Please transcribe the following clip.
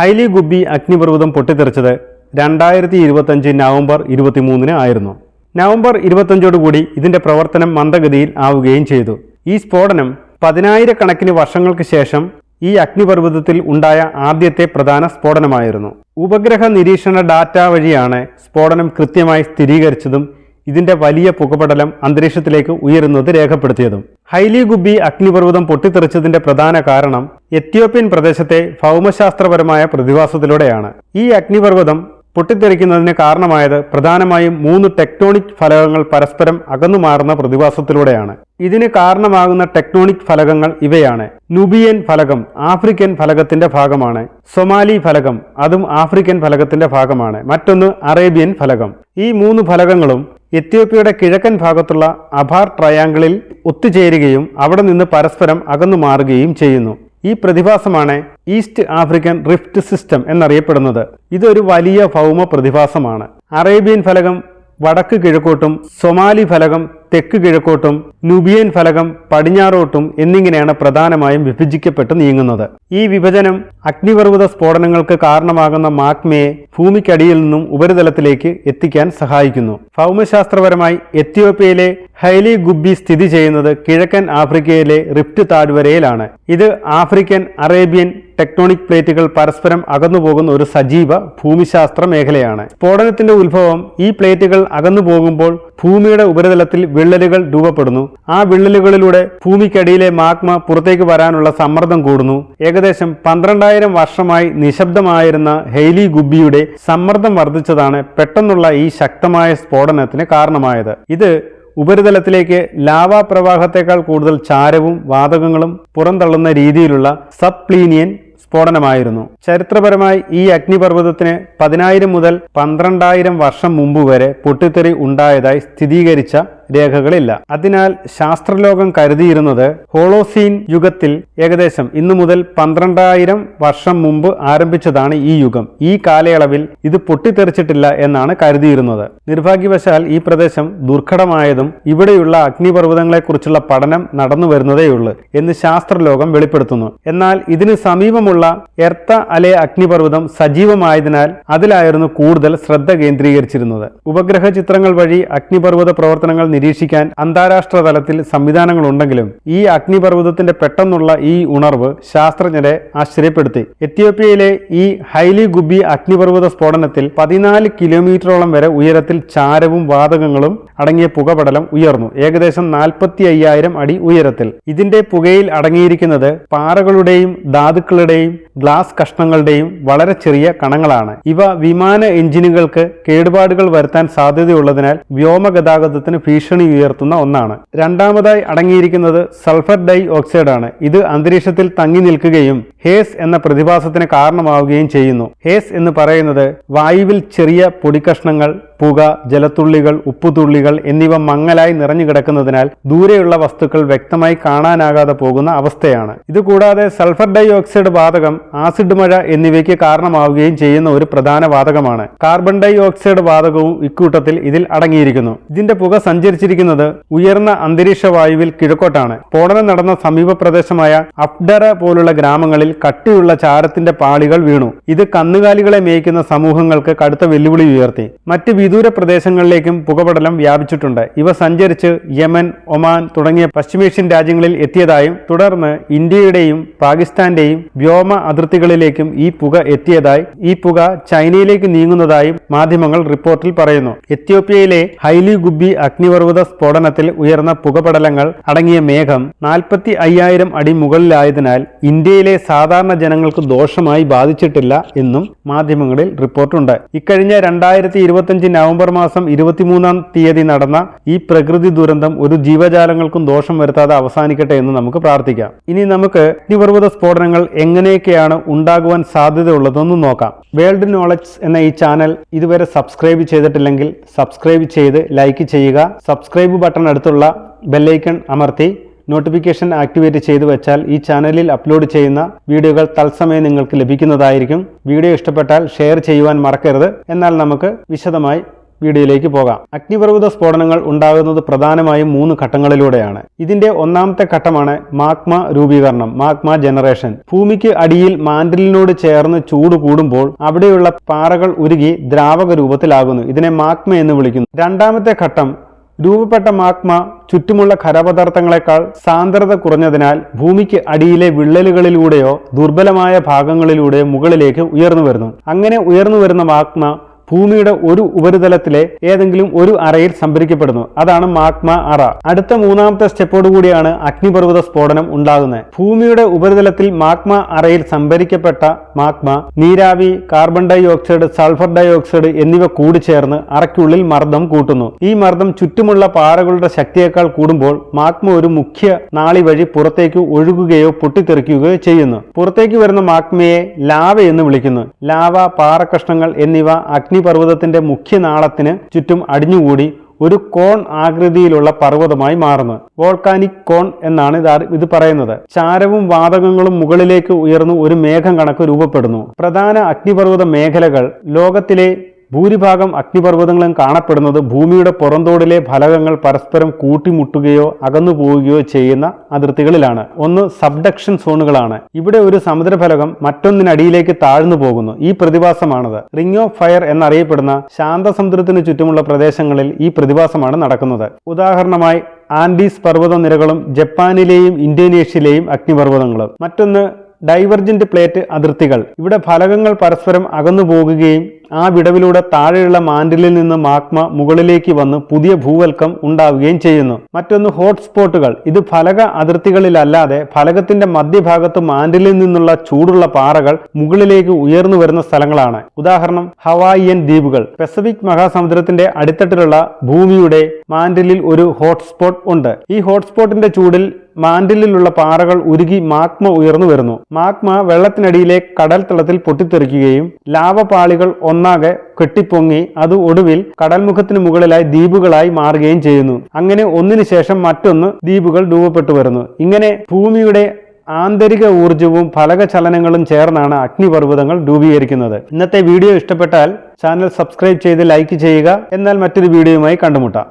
Highly ഗുബി അഗ്നിപർവതം പൊട്ടിത്തെറിച്ചത് രണ്ടായിരത്തി ഇരുപത്തഞ്ച് നവംബർ ഇരുപത്തിമൂന്നിന് ആയിരുന്നു. നവംബർ ഇരുപത്തഞ്ചോടുകൂടി ഇതിന്റെ പ്രവർത്തനം മന്ദഗതിയിൽ ആവുകയും ചെയ്തു. ഈ സ്ഫോടനം പതിനായിരക്കണക്കിന് വർഷങ്ങൾക്ക് ശേഷം ഈ അഗ്നിപർവതത്തിൽ ഉണ്ടായ ആദ്യത്തെ പ്രധാന സ്ഫോടനമായിരുന്നു. ഉപഗ്രഹ നിരീക്ഷണ ഡാറ്റ വഴിയാണ് സ്ഫോടനം കൃത്യമായി സ്ഥിരീകരിച്ചതും ഇതിന്റെ വലിയ പുകപടലം അന്തരീക്ഷത്തിലേക്ക് ഉയരുന്നത് രേഖപ്പെടുത്തിയതും. ഹൈലി ഗുബി അഗ്നിപർവതം പൊട്ടിത്തെറിച്ചതിന്റെ പ്രധാന കാരണം എത്യോപ്യൻ പ്രദേശത്തെ ഭൗമശാസ്ത്രപരമായ പ്രതിഭാസത്തിലൂടെയാണ്. ഈ അഗ്നിപർവതം പൊട്ടിത്തെറിക്കുന്നതിന് കാരണമായത് പ്രധാനമായും മൂന്ന് ടെക്ടോണിക് ഫലകങ്ങൾ പരസ്പരം അകന്നുമാറുന്ന പ്രതിഭാസത്തിലൂടെയാണ്. ഇതിന് കാരണമാകുന്ന ടെക്ടോണിക് ഫലകങ്ങൾ ഇവയാണ്. നുബിയൻ ഫലകം ആഫ്രിക്കൻ ഫലകത്തിന്റെ ഭാഗമാണ്. സൊമാലി ഫലകം അതും ആഫ്രിക്കൻ ഫലകത്തിന്റെ ഭാഗമാണ്. മറ്റൊന്ന് അറേബ്യൻ ഫലകം. ഈ മൂന്ന് ഫലകങ്ങളും എത്യോപ്യയുടെ കിഴക്കൻ ഭാഗത്തുള്ള അഭാർ ട്രയാങ്കിളിൽ ഒത്തുചേരുകയും അവിടെ നിന്ന് പരസ്പരം അകന്നു മാറുകയും ചെയ്യുന്നു. ഈ പ്രതിഭാസമാണ് ഈസ്റ്റ് ആഫ്രിക്കൻ റിഫ്റ്റ് സിസ്റ്റം എന്നറിയപ്പെടുന്നത്. ഇതൊരു വലിയ ഭൗമ പ്രതിഭാസമാണ് അറേബ്യൻ ഫലകം വടക്ക് കിഴക്കോട്ടും സൊമാലി ഫലകം തെക്ക് കിഴക്കോട്ടും നുബിയൻ ഫലകം പടിഞ്ഞാറോട്ടും എന്നിങ്ങനെയാണ് പ്രധാനമായും വിഭജിക്കപ്പെട്ട് നീങ്ങുന്നത്. ഈ വിഭജനം അഗ്നിപർവത സ്ഫോടനങ്ങൾക്ക് കാരണമാകുന്ന മാഗ്മയെ ഭൂമിക്കടിയിൽ നിന്നും ഉപരിതലത്തിലേക്ക് എത്തിക്കാൻ സഹായിക്കുന്നു. ഭൗമശാസ്ത്രപരമായി എത്യോപ്യയിലെ ഹൈലി ഗുബി സ്ഥിതി ചെയ്യുന്നത് കിഴക്കൻ ആഫ്രിക്കയിലെ റിഫ്റ്റ് താഴ്വരയിലാണ്. ഇത് ആഫ്രിക്കൻ അറേബ്യൻ ടെക്ടോണിക് പ്ലേറ്റുകൾ പരസ്പരം അകന്നുപോകുന്ന ഒരു സജീവ ഭൂമിശാസ്ത്ര മേഖലയാണ്. സ്ഫോടനത്തിന്റെ ഉത്ഭവം ഈ പ്ലേറ്റുകൾ അകന്നു പോകുമ്പോൾ ഭൂമിയുടെ ഉപരിതലത്തിൽ വിള്ളലുകൾ രൂപപ്പെടുന്നു. ആ വിള്ളലുകളിലൂടെ ഭൂമിക്കടിയിലെ മാഗ്മ പുറത്തേക്ക് വരാനുള്ള സമ്മർദ്ദം കൂടുന്നു. ഏകദേശം പന്ത്രണ്ടായിരം വർഷമായി നിശബ്ദമായിരുന്ന ഹെയ്ലി ഗുബിയുടെ സമ്മർദ്ദം വർദ്ധിച്ചതാണ് പെട്ടെന്നുള്ള ഈ ശക്തമായ സ്ഫോടനത്തിന് കാരണമായത്. ഇത് ഉപരിതലത്തിലേക്ക് ലാവാ പ്രവാഹത്തേക്കാൾ കൂടുതൽ ചാരവും വാതകങ്ങളും പുറന്തള്ളുന്ന രീതിയിലുള്ള സബ്പ്ലീനിയൻ സ്ഫോടനമായിരുന്നു. ചരിത്രപരമായി ഈ അഗ്നിപർവതത്തിന് പതിനായിരം മുതൽ പന്ത്രണ്ടായിരം വർഷം മുമ്പ് വരെ പൊട്ടിത്തെറി ഉണ്ടായതായി സ്ഥിരീകരിച്ച രേഖകളില്ല. അതിനാൽ ശാസ്ത്രലോകം കരുതിയിരുന്നത് ഹോളോസീൻ യുഗത്തിൽ ഏകദേശം ഇന്നു മുതൽ പന്ത്രണ്ടായിരം വർഷം മുമ്പ് ആരംഭിച്ചതാണ് ഈ യുഗം. ഈ കാലയളവിൽ ഇത് പൊട്ടിത്തെറിച്ചിട്ടില്ല എന്നാണ് കരുതിയിരുന്നത്. നിർഭാഗ്യവശാൽ ഈ പ്രദേശം ദുർഘടമായതും ഇവിടെയുള്ള അഗ്നിപർവതങ്ങളെക്കുറിച്ചുള്ള പഠനം നടന്നു വരുന്നതേയുള്ളൂ എന്ന് ശാസ്ത്രലോകം വെളിപ്പെടുത്തുന്നു. എന്നാൽ ഇതിന് സമീപമുള്ള എർത്ത അലെ അഗ്നിപർവതം സജീവമായതിനാൽ അതിലായിരുന്നു കൂടുതൽ ശ്രദ്ധ കേന്ദ്രീകരിച്ചിരുന്നത്. ഉപഗ്രഹ ചിത്രങ്ങൾ വഴി അഗ്നിപർവത പ്രവർത്തനങ്ങൾ നിരീക്ഷിക്കാൻ അന്താരാഷ്ട്ര തലത്തിൽ സംവിധാനങ്ങളുണ്ടെങ്കിലും ഈ അഗ്നിപർവതത്തിന്റെ പെട്ടെന്നുള്ള ഈ ഉണർവ് ശാസ്ത്രജ്ഞരെ ആശ്ചര്യപ്പെടുത്തി. എത്യോപ്യയിലെ ഈ ഹൈലി ഗുബി അഗ്നിപർവത സ്ഫോടനത്തിൽ പതിനാല് കിലോമീറ്ററോളം വരെ ഉയരത്തിൽ ചാരവും വാതകങ്ങളും അടങ്ങിയ പുകപടലം ഉയർന്നു. ഏകദേശം നാൽപ്പത്തി അയ്യായിരം അടി ഉയരത്തിൽ. ഇതിന്റെ പുകയിൽ അടങ്ങിയിരിക്കുന്നത് പാറകളുടെയും ധാതുക്കളുടെയും ഗ്ലാസ് കഷ്ണങ്ങളുടെയും വളരെ ചെറിയ കണങ്ങളാണ്. ഇവ വിമാന എഞ്ചിനുകൾക്ക് കേടുപാടുകൾ വരുത്താൻ സാധ്യതയുള്ളതിനാൽ വ്യോമഗതാഗതത്തിന് ഭീഷണി ഉയർത്തുന്ന ഒന്നാണ്. രണ്ടാമതായി അടങ്ങിയിരിക്കുന്നത് സൾഫർ ഡൈ ഓക്സൈഡ് ആണ് ഇത് അന്തരീക്ഷത്തിൽ തങ്ങി നിൽക്കുകയും ഹേസ് എന്ന പ്രതിഭാസത്തിന് കാരണമാവുകയും ചെയ്യുന്നു. ഹേസ് എന്ന് പറയുന്നത് വായുവിൽ ചെറിയ പൊടിക്കഷ്ണങ്ങൾ പുക ജലത്തുള്ളികൾ ഉപ്പുതുള്ളികൾ എന്നിവ മങ്ങലായി നിറഞ്ഞു കിടക്കുന്നതിനാൽ ദൂരെയുള്ള വസ്തുക്കൾ വ്യക്തമായി കാണാനാകാതെ പോകുന്ന അവസ്ഥയാണ്. ഇതുകൂടാതെ സൾഫർ ഡൈ ഓക്സൈഡ് വാതകം ആസിഡ് മഴ എന്നിവയ്ക്ക് കാരണമാവുകയും ചെയ്യുന്ന ഒരു പ്രധാന വാതകമാണ്. കാർബൺ ഡൈ ഓക്സൈഡ് വാതകവും ഇക്കൂട്ടത്തിൽ ഇതിൽ അടങ്ങിയിരിക്കുന്നു. ഇതിന്റെ പുക സഞ്ചരിച്ചിരിക്കുന്നത് ഉയർന്ന അന്തരീക്ഷ വായുവിൽ കിഴക്കോട്ടാണ്. സ്ഫോടനം നടന്ന സമീപ പ്രദേശമായ അഫ്ഡറ പോലുള്ള ഗ്രാമങ്ങളിൽ കട്ടിയുള്ള ചാരത്തിന്റെ പാളികൾ വീണു. ഇത് കന്നുകാലികളെ മേയ്ക്കുന്ന സമൂഹങ്ങൾക്ക് കടുത്ത വെല്ലുവിളി ഉയർത്തി. മറ്റ് വിദൂര പ്രദേശങ്ങളിലേക്കും പുകപടലം വ്യാപിച്ചിട്ടുണ്ട്. ഇവ സഞ്ചരിച്ച് യമൻ ഒമാൻ തുടങ്ങിയ പശ്ചിമേഷ്യൻ രാജ്യങ്ങളിൽ എത്തിയതായും തുടർന്ന് ഇന്ത്യയുടെയും പാകിസ്ഥാന്റെയും വ്യോമ അതിർത്തികളിലേക്കും ഈ പുക എത്തിയതായി ഈ പുക ചൈനയിലേക്ക് നീങ്ങുന്നതായും മാധ്യമങ്ങൾ റിപ്പോർട്ടിൽ പറയുന്നു. എത്യോപ്യയിലെ ഹൈലി ഗുബി അഗ്നിപർവത സ്ഫോടനത്തിൽ ഉയർന്ന പുകപടലങ്ങൾ അടങ്ങിയ മേഘം നാൽപ്പത്തി അയ്യായിരം അടി മുകളിലായതിനാൽ ഇന്ത്യയിലെ സാധാരണ ജനങ്ങൾക്ക് ദോഷമായി ബാധിച്ചിട്ടില്ല എന്നും മാധ്യമങ്ങളിൽ റിപ്പോർട്ടുണ്ട്. ഇക്കഴിഞ്ഞ രണ്ടായിരത്തി ഇരുപത്തിയഞ്ച് നവംബർ മാസം ഇരുപത്തിമൂന്നാം തീയതി നടന്ന ഈ പ്രകൃതി ദുരന്തം ഒരു ജീവജാലങ്ങൾക്കും ദോഷം വരുത്താതെ അവസാനിക്കട്ടെ എന്ന് നമുക്ക് പ്രാർത്ഥിക്കാം. ഇനി നമുക്ക് അഗ്നിപർവത സ്ഫോടനങ്ങൾ എങ്ങനെയൊക്കെയാണ് ഉണ്ടാകുവാൻ സാധ്യതയുള്ളതെന്ന് നോക്കാം. വേൾഡ് നോളജ് എന്ന ഈ ചാനൽ ഇതുവരെ സബ്സ്ക്രൈബ് ചെയ്തിട്ടില്ലെങ്കിൽ സബ്സ്ക്രൈബ് ചെയ്ത് ലൈക്ക് ചെയ്യുക സബ്സ്ക്രൈബ് ബട്ടൺ അടുത്തുള്ള ബെല്ലൈക്കൺ അമർത്തി നോട്ടിഫിക്കേഷൻ ആക്ടിവേറ്റ് ചെയ്തു വെച്ചാൽ ഈ ചാനലിൽ അപ്ലോഡ് ചെയ്യുന്ന വീഡിയോകൾ തത്സമയം നിങ്ങൾക്ക് ലഭിക്കുന്നതായിരിക്കും. വീഡിയോ ഇഷ്ടപ്പെട്ടാൽ ഷെയർ ചെയ്യുവാൻ മറക്കരുത്. എന്നാൽ നമുക്ക് വിശദമായി വീഡിയോയിലേക്ക് പോകാം. അഗ്നിപർവത സ്ഫോടനങ്ങൾ ഉണ്ടാകുന്നത് പ്രധാനമായും മൂന്ന് ഘട്ടങ്ങളിലൂടെയാണ്. ഇതിന്റെ ഒന്നാമത്തെ ഘട്ടമാണ് മാഗ്മ രൂപീകരണം മാഗ്മ ജനറേഷൻ. ഭൂമിക്ക് അടിയിൽ മാൻഡലിനോട് ചേർന്ന് ചൂട് കൂടുമ്പോൾ അവിടെയുള്ള പാറകൾ ഉരുകി ദ്രാവക രൂപത്തിലാകുന്നു. ഇതിനെ മാഗ്മ എന്ന് വിളിക്കുന്നു. രണ്ടാമത്തെ ഘട്ടം രൂപപ്പെട്ട മാഗ്മ ചുറ്റുമുള്ള ഖരപദാർത്ഥങ്ങളെക്കാൾ സാന്ദ്രത കുറഞ്ഞതിനാൽ ഭൂമിക്ക് അടിയിലെ വിള്ളലുകളിലൂടെയോ ദുർബലമായ ഭാഗങ്ങളിലൂടെയോ മുകളിലേക്ക് ഉയർന്നു വരുന്നു. അങ്ങനെ ഉയർന്നു വരുന്ന മാഗ്മ ഭൂമിയുടെ ഒരു ഉപരിതലത്തിലെ ഏതെങ്കിലും ഒരു അറയിൽ സംഭരിക്കപ്പെടുന്നു. അതാണ് മാഗ്മ അറ. അടുത്ത മൂന്നാമത്തെ സ്റ്റെപ്പോട് കൂടിയാണ് അഗ്നിപർവത സ്ഫോടനം ഉണ്ടാകുന്നത്. ഭൂമിയുടെ ഉപരിതലത്തിൽ മാഗ്മ അറയിൽ സംഭരിക്കപ്പെട്ട മാഗ്മ നീരാവി carbon dioxide sulphur dioxide എന്നിവ കൂടി ചേർന്ന് അറയ്ക്കുള്ളിൽ മർദ്ദം കൂട്ടുന്നു. ഈ മർദ്ദം ചുറ്റുമുള്ള പാറകളുടെ ശക്തിയേക്കാൾ കൂടുമ്പോൾ മാഗ്മ ഒരു മുഖ്യ നാളി വഴി പുറത്തേക്ക് ഒഴുകുകയോ പൊട്ടിത്തെറിക്കുകയോ ചെയ്യുന്നു. പുറത്തേക്ക് വരുന്ന മാഗ്മയെ ലാവ എന്ന് വിളിക്കുന്നു. ലാവ പാറക്കഷ്ണങ്ങൾ എന്നിവ അഗ്നിപർവതത്തിന്റെ മുഖ്യനാളത്തിന് ചുറ്റും അടിഞ്ഞുകൂടി ഒരു കോൺ ആകൃതിയിലുള്ള പർവതമായി മാറുന്നു. വോൾക്കാനിക് കോൺ എന്നാണ് ഇത് ഇത് പറയുന്നത്. ചാരവും വാതകങ്ങളും മുകളിലേക്ക് ഉയർന്നു ഒരു മേഘം കണക്ക് രൂപപ്പെടുന്നു. പ്രധാന അഗ്നിപർവത മേഖലകൾ ലോകത്തിലെ ഭൂരിഭാഗം അഗ്നിപർവതങ്ങളും കാണപ്പെടുന്നത് ഭൂമിയുടെ പുറന്തോടിലെ ഫലകങ്ങൾ പരസ്പരം കൂട്ടിമുട്ടുകയോ അകന്നു പോവുകയോ ചെയ്യുന്ന അതിർത്തികളിലാണ്. ഒന്ന് സബ്ഡക്ഷൻ സോണുകളാണ്. ഇവിടെ ഒരു സമുദ്രഫലകം മറ്റൊന്നിനടിയിലേക്ക് താഴ്ന്നു പോകുന്നു. ഈ പ്രതിഭാസമാണത്. റിംഗ് ഓഫ് ഫയർ എന്നറിയപ്പെടുന്ന ശാന്തസമുദ്രത്തിന് ചുറ്റുമുള്ള പ്രദേശങ്ങളിൽ ഈ പ്രതിഭാസമാണ് നടക്കുന്നത്. ഉദാഹരണമായി ആൻഡീസ് പർവത നിരകളും ജപ്പാനിലെയും ഇന്തോനേഷ്യയിലെയും അഗ്നിപർവതങ്ങളും. മറ്റൊന്ന് ഡൈവർജന്റ് പ്ലേറ്റ് അതിർത്തികൾ. ഇവിടെ ഫലകങ്ങൾ പരസ്പരം അകന്നു പോകുകയും ആ വിടവിലൂടെ താഴെയുള്ള മാൻഡിലിൽ നിന്ന് മാഗ്മ മുകളിലേക്ക് വന്ന് പുതിയ ഭൂവൽക്കം ഉണ്ടാവുകയും ചെയ്യുന്നു. മറ്റൊന്ന് ഹോട്ട്സ്പോട്ടുകൾ. ഇത് ഫലക അതിർത്തികളിലല്ലാതെ ഫലകത്തിന്റെ മധ്യഭാഗത്ത് മാൻഡിലിൽ നിന്നുള്ള ചൂടുള്ള പാറകൾ മുകളിലേക്ക് ഉയർന്നു വരുന്ന സ്ഥലങ്ങളാണ്. ഉദാഹരണം ഹവായിയൻ ദ്വീപുകൾ. പെസഫിക് മഹാസമുദ്രത്തിന്റെ അടിത്തട്ടിലുള്ള ഭൂമിയുടെ മാൻഡിലിൽ ഒരു ഹോട്ട്സ്പോട്ട് ഉണ്ട്. ഈ ഹോട്ട്സ്പോട്ടിന്റെ ചൂടിൽ മാൻഡിലുള്ള പാറകൾ ഉരുകി മാഗ്മ ഉയർന്നു വരുന്നു. മാഗ്മ വെള്ളത്തിനടിയിലെ കടൽ തളത്തിൽ പൊട്ടിത്തെറിക്കുകയും ലാവപാളികൾ ഒന്നാകെ കെട്ടിപ്പൊങ്ങി അത് ഒടുവിൽ കടൽമുഖത്തിന് മുകളിലായി ദ്വീപുകളായി മാറുകയും ചെയ്യുന്നു. അങ്ങനെ ഒന്നിനു ശേഷം മറ്റൊന്ന് ദ്വീപുകൾ രൂപപ്പെട്ടു വരുന്നു. ഇങ്ങനെ ഭൂമിയുടെ ആന്തരിക ഊർജവും ഫലകചലനങ്ങളും ചേർന്നാണ് അഗ്നിപർവതങ്ങൾ രൂപീകരിക്കുന്നത്. ഇന്നത്തെ വീഡിയോ ഇഷ്ടപ്പെട്ടാൽ ചാനൽ സബ്സ്ക്രൈബ് ചെയ്ത് ലൈക്ക് ചെയ്യുക. എന്നാൽ മറ്റൊരു വീഡിയോയുമായി കണ്ടുമുട്ടാം.